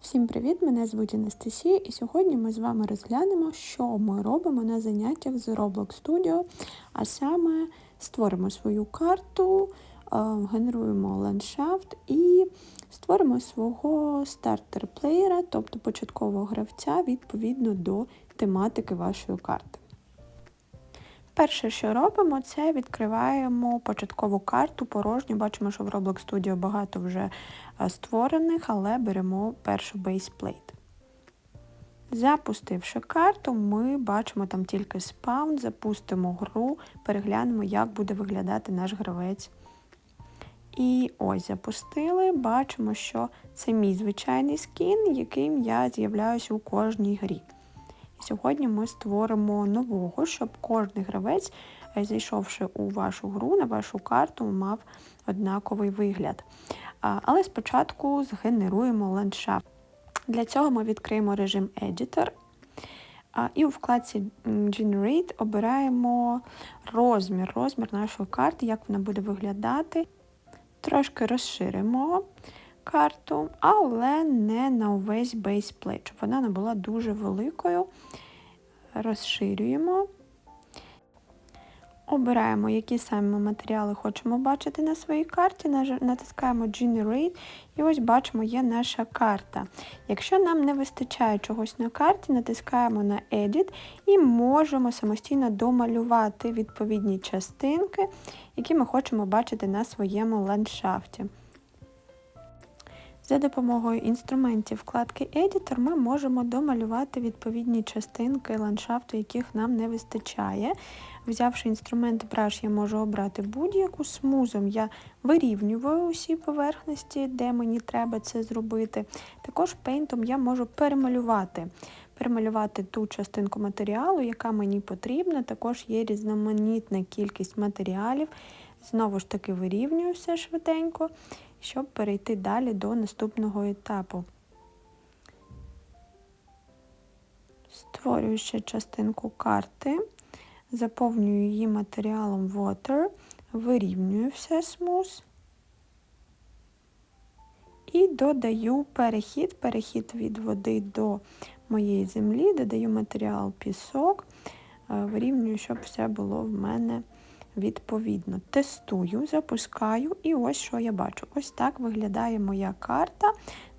Всім привіт! Мене звуть Анастасія, і сьогодні ми з вами розглянемо, що ми робимо на заняттях з Roblox Studio, а саме створимо свою карту, е, генеруємо ландшафт і створимо свого стартер-плеєра, тобто початкового гравця відповідно до тематики вашої карти. Перше, що робимо, це відкриваємо початкову карту порожню. Бачимо, що в Roblox Studio багато вже е, створених, але беремо першу бейсплейт. Запустивши карту, ми бачимо там тільки спаун, запустимо гру, переглянемо, як буде виглядати наш гравець. І ось запустили, бачимо, що це мій звичайний скін, яким я з'являюся у кожній грі. Сьогодні ми створимо нового, щоб кожен гравець, е, зайшовши у вашу гру, на вашу карту, мав однаковий вигляд. Але спочатку згенеруємо ландшафт. Для цього ми відкриємо режим Editor. І у вкладці Generate обираємо розмір, розмір нашої карти, як вона буде виглядати. Трошки розширимо карту, але не на увесь бейсплейт, щоб вона не була дуже великою. Розширюємо. Обираємо, які саме матеріали хочемо бачити на своїй карті, натискаємо Generate, і ось бачимо, є наша карта. Якщо нам не вистачає чогось на карті, натискаємо на Edit і можемо самостійно домалювати відповідні частинки, які ми хочемо бачити на своєму ландшафті. За допомогою інструментів вкладки Editor ми можемо домалювати відповідні частинки ландшафту, яких нам не вистачає. Взявши інструмент Brush, я можу обрати будь-яку смузом, я вирівнюю усі поверхності, де мені треба це зробити. Також пейнтом я можу перемалювати. Перемалювати ту частинку матеріалу, яка мені потрібна. Також є різноманітна кількість матеріалів. Знову ж таки, вирівнюю все швиденько щоб перейти далі до наступного етапу. Створюю ще частинку карти, заповнюю її матеріалом Water, вирівнюю все смуз і додаю перехід, перехід від води до моєї землі, додаю матеріал пісок, е, вирівнюю, щоб все було в мене відповідно. Тестую, запускаю, і ось що я бачу. Ось так виглядає моя карта.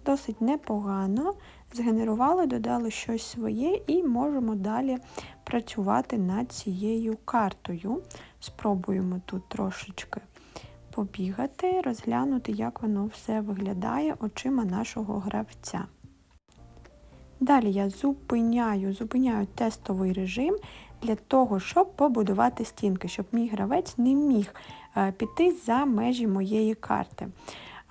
Досить непогано. Згенерували, додали щось своє і можемо далі працювати над цією картою. Спробуємо тут трошечки побігати, розглянути, як воно все виглядає очима нашого гравця. Далі я зупиняю, зупиняю тестовий режим для того, щоб побудувати стінки, щоб мій гравець не міг е, піти за межі моєї карти.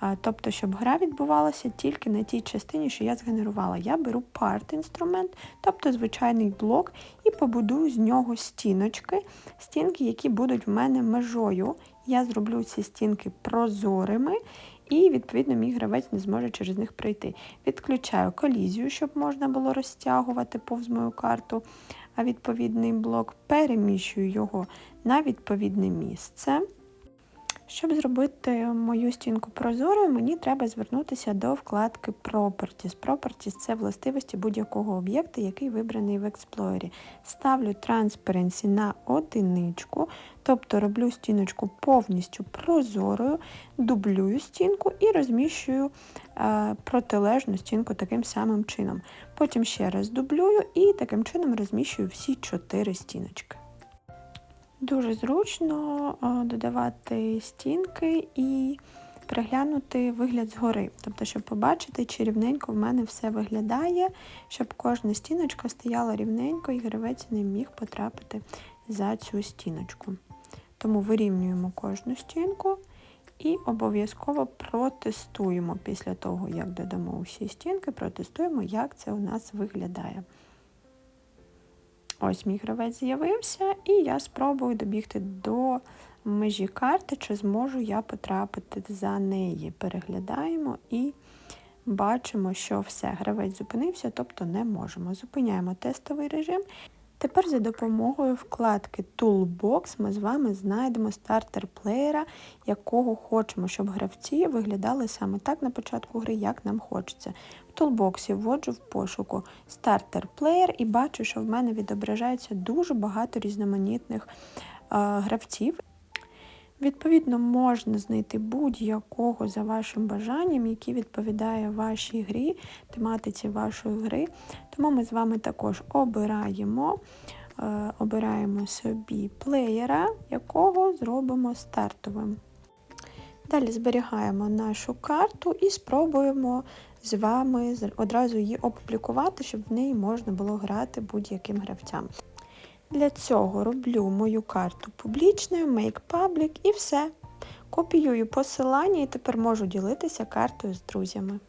Е, тобто, щоб гра відбувалася тільки на тій частині, що я згенерувала. Я беру part інструмент, тобто звичайний блок, і побудую з нього стіночки, стінки, які будуть в мене межою. Я зроблю ці стінки прозорими. І, відповідно, мій гравець не зможе через них пройти. Відключаю колізію, щоб можна було розтягувати повз мою карту відповідний блок, переміщую його на відповідне місце. Щоб зробити мою стінку прозорою, мені треба звернутися до вкладки Properties. Properties це властивості будь-якого об'єкта, який вибраний в Explorer. Ставлю Transparency на одиничку, тобто роблю стіночку повністю прозорою, дублюю стінку і розміщую е, протилежну стінку таким самим чином. Потім ще раз дублюю і таким чином розміщую всі чотири стіночки. Дуже зручно додавати стінки і переглянути вигляд згори. Тобто, щоб побачити, чи рівненько в мене все виглядає, щоб кожна стіночка стояла рівненько і гравець не міг потрапити за цю стіночку. Тому вирівнюємо кожну стінку і обов'язково протестуємо після того, як додамо усі стінки, протестуємо, як це у нас виглядає. Ось мій гравець з'явився, і я спробую добігти до межі карти, чи зможу я потрапити за неї. Переглядаємо і бачимо, що все, гравець зупинився, тобто не можемо. Зупиняємо тестовий режим. Тепер за допомогою вкладки Toolbox ми з вами знайдемо стартер плеєра, якого хочемо, щоб гравці виглядали саме так на початку гри, як нам хочеться. В тулбоксі вводжу в пошуку стартер плеєр і бачу, що в мене відображається дуже багато різноманітних е, гравців. Відповідно, можна знайти будь-якого за вашим бажанням, який відповідає вашій грі, тематиці вашої гри. Тому ми з вами також обираємо, е, обираємо собі плеєра, якого зробимо стартовим. Далі зберігаємо нашу карту і спробуємо з вами одразу її опублікувати, щоб в неї можна було грати будь-яким гравцям. Для цього роблю мою карту публічною, Make Public і все. Копіюю посилання і тепер можу ділитися картою з друзями.